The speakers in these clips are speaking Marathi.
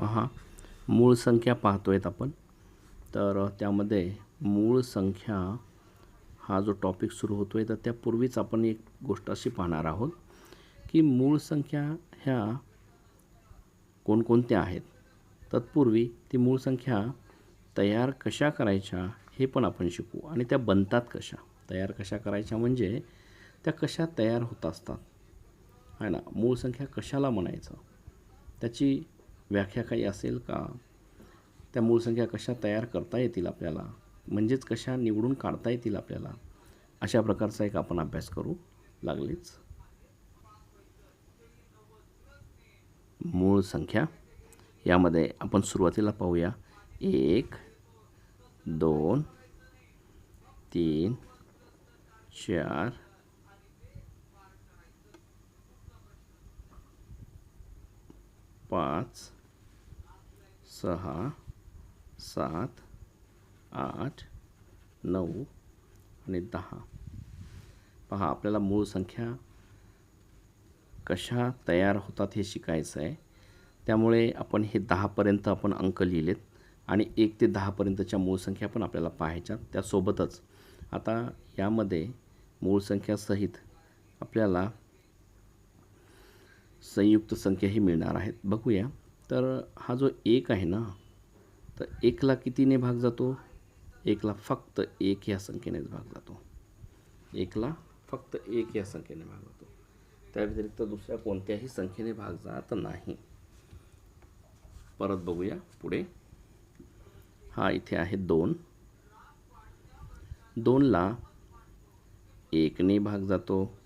पहा मूळ संख्या पाहतो आहेत आपण. तर त्यामध्ये मूळ संख्या हा जो टॉपिक सुरू होतो आहे तर त्यापूर्वीच आपण एक गोष्ट अशी पाहणार आहोत की मूळ संख्या ह्या कोणकोणत्या आहेत? तत्पूर्वी ती मूळ संख्या तयार कशा करायच्या हे पण आपण शिकू. आणि त्या बनतात कशा? तयार कशा करायच्या म्हणजे त्या कशा तयार होत असतात. आहे ना? मूळ संख्या कशाला म्हणायचं? त्याची व्याख्या काही असेल का? त्या मूळ संख्या कशा तयार करता येतील आपल्याला? म्हणजेच कशा निवडून काढता येतील आपल्याला? अशा प्रकारचा एक आपण अभ्यास करू लागलेच. मूळ संख्या. यामध्ये आपण सुरुवातीला पाहूया. एक दोन तीन चार पाच सहा सात आठ नऊ आणि दहा. पहा आपल्याला मूळ संख्या कशा तयार होतात हे शिकायचं आहे. त्यामुळे आपण हे दहापर्यंत आपण अंक लिहिलेत आणि एक ते दहापर्यंतच्या मूळ संख्या पण आपल्याला पाहायच्या त्यासोबतच आता यामध्ये मूळ संख्यासहित आपल्याला संयुक्त संख्याही मिळणार आहेत. बघूया. तर हा जो एक आहे ना तर एकला कितीने भाग जातो? एकला फक्त एक या संख्येनेच भाग जातो. एकला फक्त एक या संख्येने भाग जातो. त्या व्यतिरिक्त दुसऱ्या कोणत्याही संख्येने भाग जात नाही. परत बघूया पुढे. हा इथे आहे दोन. दोनला एकने भाग जातो.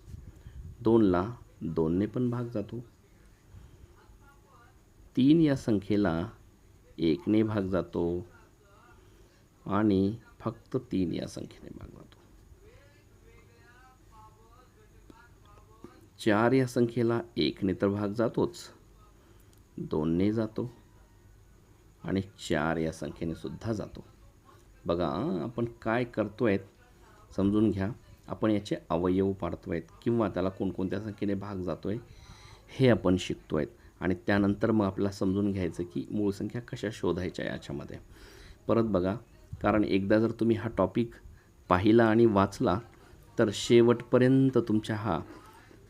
दोनला दोनने पण भाग जातो. तीन या संख्येला एकने भाग जातो आणि फक्त तीन या संख्येने भाग जातो. चार या संख्येला एकने तर भाग जातोच दोनने जातो आणि चार या संख्येने सुद्धा जातो. बघा आपण काय करतो आहेत समजून घ्या. आपण याचे अवयव पाडतो आहेत किंवा त्याला कोणकोणत्या संख्येने भाग जातो आहे हे आपण शिकतो आहेत आणि त्यानंतर मग आपल्याला समजून घ्यायचं की मूळ संख्या कशा शोधायच्या याच्यामध्ये. परत बघा कारण एकदा जर तुम्ही हा टॉपिक पाहिला आणि वाचला तर शेवटपर्यंत तुमच्या हा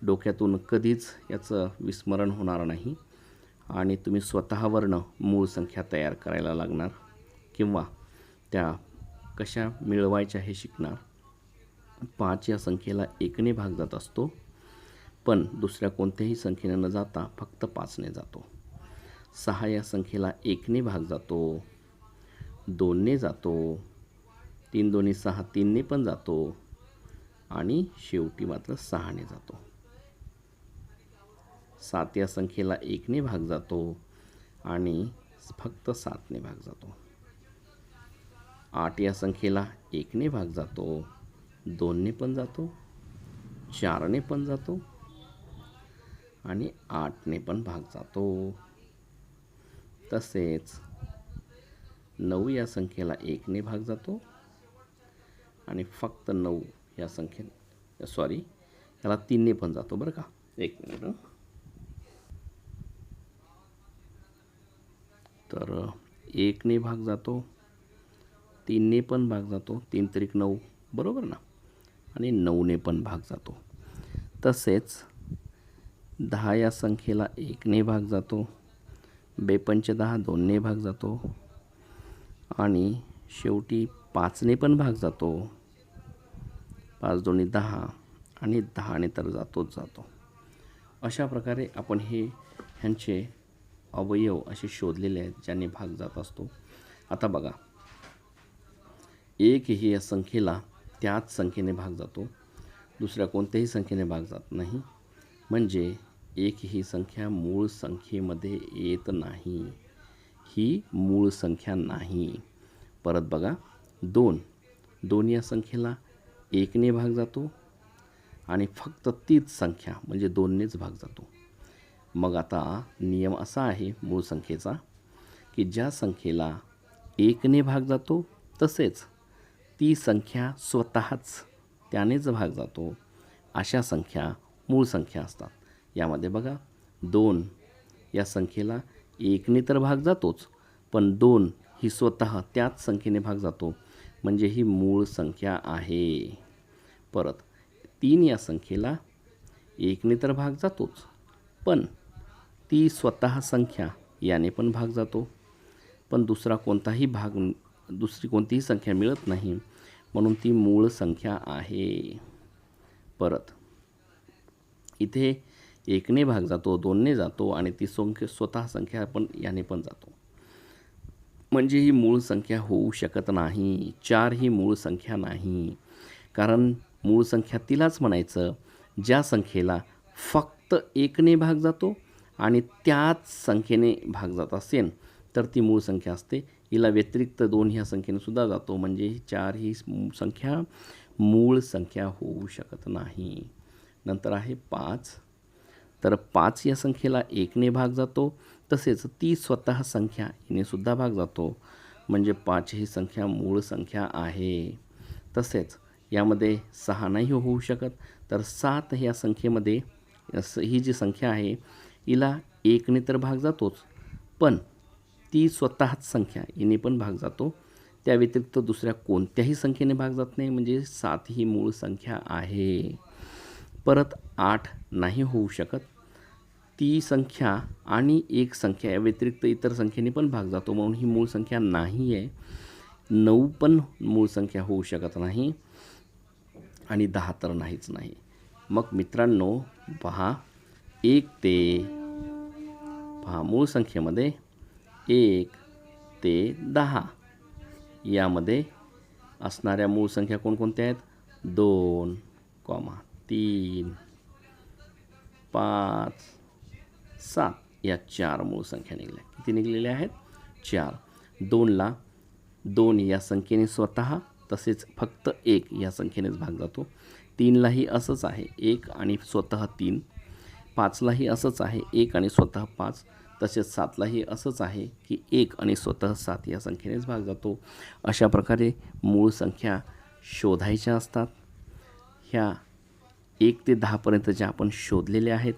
डोक्यातून कधीच याचं विस्मरण होणार नाही आणि तुम्ही स्वतःवरनं मूळ संख्या तयार करायला लागणार किंवा त्या कशा मिळवायच्या हे शिकणार. पाच या संख्येला एकने भाग जात असतो. पण दुसऱ्या कोणत्याही संख्येने न जाता फक्त पाचने जातो. सहा या संख्येला एकने भाग जातो. दोनने जातो. तीन दोन्ही सहा तीनने पण जातो. आणि शेवटी मात्र सहाने जातो. सात या संख्येला एकने भाग जातो आणि फक्त सातने भाग जातो. आठ या संख्येला एकने भाग जातो. दोनने पण जातो. चारने पण जातो. आणि आठने पण भाग जातो. तसेच नऊ या संख्येला एकने भाग जातो आणि फक्त नऊ या संख्ये सॉरी त्याला तीनने पण जातो बरं का? एक मिनिट. तर एकने भाग जातो तीनने पण भाग जातो तीन त्रिक नऊ बरोबर ना? आणि नऊने पण भाग जातो. तसेच दहा या संख्येला एकने भाग जातो. बेपंच दहा दोनने भाग जातो. आणि शेवटी पाचने पण भाग जातो. पाच दोन्ही दहा आणि दहाने तर जातोच जातो. अशा प्रकारे आपण हे ह्यांचे अवयव असे शोधलेले आहेत ज्यांनी भाग जात असतो. आता बघा. एक ही या संख्येला त्याच संख्येने भाग जातो. दुसऱ्या कोणत्याही संख्येने भाग जात नाही. म्हणजे एक ही संख्या मूळ संख्येमध्ये येत नाही. ही मूळ संख्या नाही. परत बघा दोन. दोन या संख्येला एकने भाग जातो आणि फक्त तीच संख्या म्हणजे दोननेच भाग जातो. मग आता नियम असा आहे मूळ संख्येचा की ज्या संख्येला एकने भाग जातो तसेच ती संख्या स्वतःच त्यानेच भाग जातो. अशा संख्या मूळ संख्या असतात. यामध्ये बघा दोन या संख्येला एकने तर भाग जातोच पण दोन ही स्वतः त्याच संख्येने भाग जातो. म्हणजे ही मूळ संख्या आहे. परत तीन या संख्येला एकने तर भाग जातोच पण ती स्वतः संख्या याने पण भाग जातो. पण दुसरा कोणताही भाग दुसरी कोणतीही संख्या मिळत नाही म्हणून ती मूळ संख्या आहे. परत इथे एकने भाग जातो दोनने जातो आणि ती संख्या स्वतः संख्या पण याने पण जातो. म्हणजे ही मूळ संख्या होऊ शकत नाही चार ही मूळ संख्या नाही. कारण मूळ संख्या तिलाच म्हणायचं ज्या संख्येला फक्त एकने भाग जातो आणि त्याच संख्येने भाग जात असेल तर ती मूळ संख्या असते. हिला व्यतिरिक्त दोन ह्या संख्येने सुद्धा जातो. म्हणजे चार ही संख्या मूळ संख्या होऊ शकत नाही. नंतर आहे पाच. तर पाच या संख्येला एकने भाग जातो तसेच ती स्वतः संख्या हिनेसुद्धा भाग जातो. म्हणजे पाच ही संख्या मूळ संख्या आहे. तसेच यामध्ये सहा नाही हो, होऊ शकत. तर सात या संख्येमध्ये ही जी संख्या आहे हिला एकने तर भाग जातोच. पण ती स्वतःच संख्या हिने पण भाग जातो. त्या व्यतिरिक्त दुसऱ्या कोणत्याही संख्येने भाग जात नाही. म्हणजे सात ही मूळ संख्या आहे. परत आठ नाही होऊ शकत. ती संख्या आणि एक संख्या या व्यतिरिक्त इतर संख्येने पण भाग जातो. म्हणून ही मूळ संख्या नाही आहे नऊ पण मूळ संख्या होऊ शकत नाही. आणि दहा तर नाहीच नाही. मग मित्रांनो पहा. एक ते पहा मूळ संख्येमध्ये एक ते दहा. यामध्ये असणाऱ्या मूळ संख्या कोणकोणत्या आहेत? दोन कॉमा तीन पाच सात. या चार मूळ संख्या निघल्या. किती निघलेल्या आहेत? चार. दोनला दोन या संख्येने स्वतः तसेच फक्त एक या संख्येनेच भाग जातो. तीनलाही असंच आहे. एक आणि स्वतः तीन. पाचलाही असंच आहे. एक आणि स्वतः पाच. तसेच सातलाही असंच आहे की एक आणि स्वतः सात या संख्येनेच भाग जातो. अशा प्रकारे मूळ संख्या शोधायच्या असतात. ह्या एक ते दहापर्यंत ज्या आपण शोधलेल्या आहेत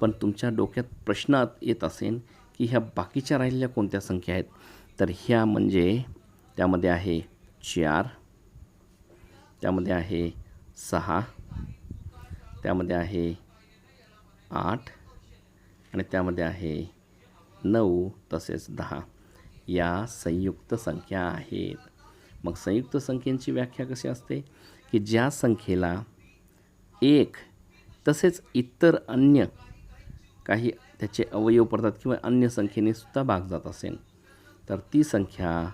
पण तुमच्या डोक्यात प्रश्न येत असेल की ह्या बाकीच्या राहिलेल्या कोणत्या संख्या आहेत? तर ह्या म्हणजे त्यामध्ये आहे चार त्यामध्ये आहे सहा त्यामध्ये आहे आठ आणि त्यामध्ये आहे नऊ तसेच दहा. या संयुक्त संख्या आहेत. मग संयुक्त संख्येची व्याख्या कशी असते? की ज्या संख्येला एक तसेच इतर अन्य काही त्याचे अवयव पडतात किंवा अन्य संख्येने सुद्धा भाग जात असेल तर ती संख्या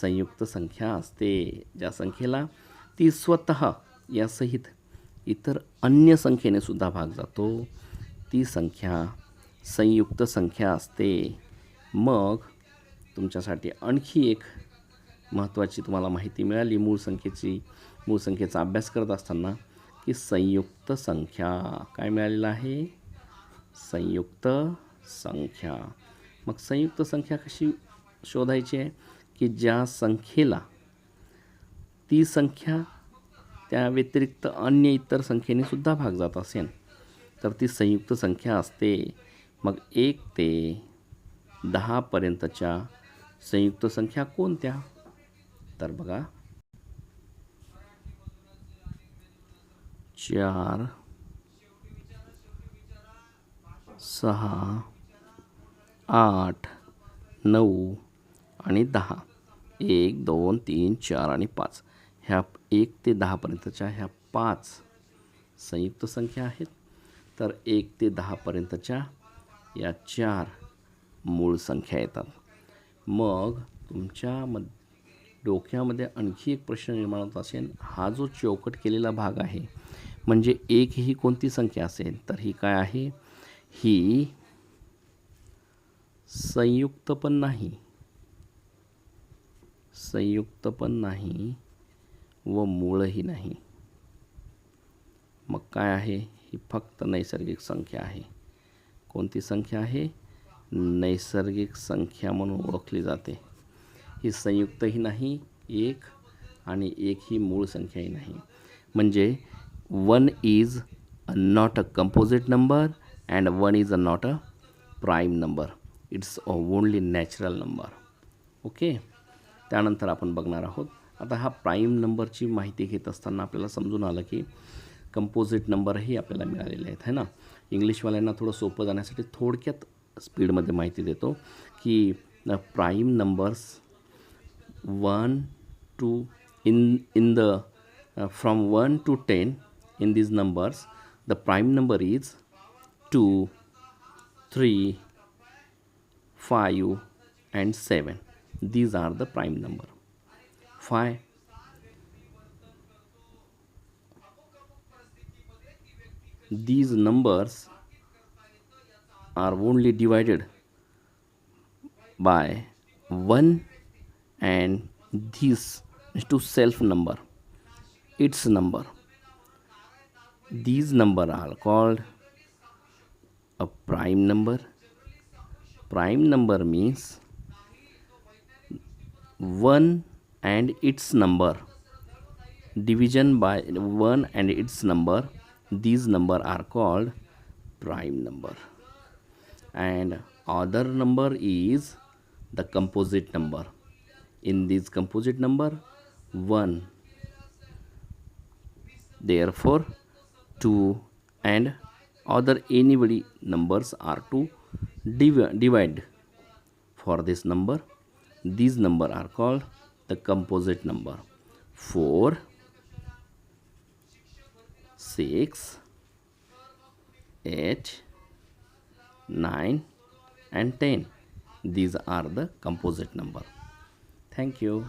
संयुक्त संख्या असते ज्या संख्येला ती स्वतः यासहित इतर अन्य संख्येने सुद्धा भाग जातो. ती संख्या संयुक्त संख्या असते. मग तुमच्यासाठी आणखी एक महत्त्वाची तुम्हाला माहिती मिळाली. मूळ संख्येची मूळ संख्येचा अभ्यास करत असताना की संयुक्त संख्या. काय मिळालेलं आहे? संयुक्त संख्या. मग संयुक्त संख्या कशी शोधायची आहे? की ज्या संख्येला ती संख्या त्या व्यतिरिक्त अन्य इतर संख्येने सुद्धा भाग जात असेल तर ती संयुक्त संख्या असते. मग एक ते दहापर्यंतच्या संयुक्त संख्या कोणत्या? तर बघा चार सहा आठ नऊ आणि दहा. एक दोन तीन चार आणि पाच. ह्या एक ते दहापर्यंतच्या ह्या पाच संयुक्त संख्या आहेत. तर एक ते दहापर्यंतच्या या चार मूळ संख्या येतात. मग तुमच्या मध डोक्यामध्ये आणखी एक प्रश्न निर्माण होत असेल. हा जो चौकट केलेला भाग आहे म्हणजे एक ही कोणती संख्या असेल तर ही काय आहे? ही संयुक्त पण नाही. संयुक्त पण नाही व मूळही नाही. मग काय आहे? ही फक्त नैसर्गिक संख्या आहे. कोणती संख्या आहे? नैसर्गिक संख्या म्हणून ओळखली जाते. ही संयुक्तही नाही एक आणि एक ही मूळ संख्याही नाही. म्हणजे one is not a composite number and one is a not a prime number it's only natural number okay त्यानंतर आपण बघणार आहोत. आता हा प्राईम नंबरची माहिती घेत असताना आपल्याला समजून आलं की कंपोजिट नंबरही आपल्याला मिळालेले आहेत है ना? इंग्लिशवाल्यांना थोडं सोपं जाण्यासाठी थोडक्यात स्पीडमध्ये माहिती देतो की prime numbers one two in in the from one two ten in these numbers the prime number is 2 3 5 and 7 these are the prime number. 5 these numbers are only divided by 1 and this is to self number. Its number these number are called a prime number. Prime number means 1 and its number. Division by 1 and its number. These number are called prime number. And other number is the composite number. In this composite number 1 therefore 2 and other anybody numbers are to div- divide. For this number these number are called the composite number. 4 6 8 9 and 10 these are the composite number. Thank you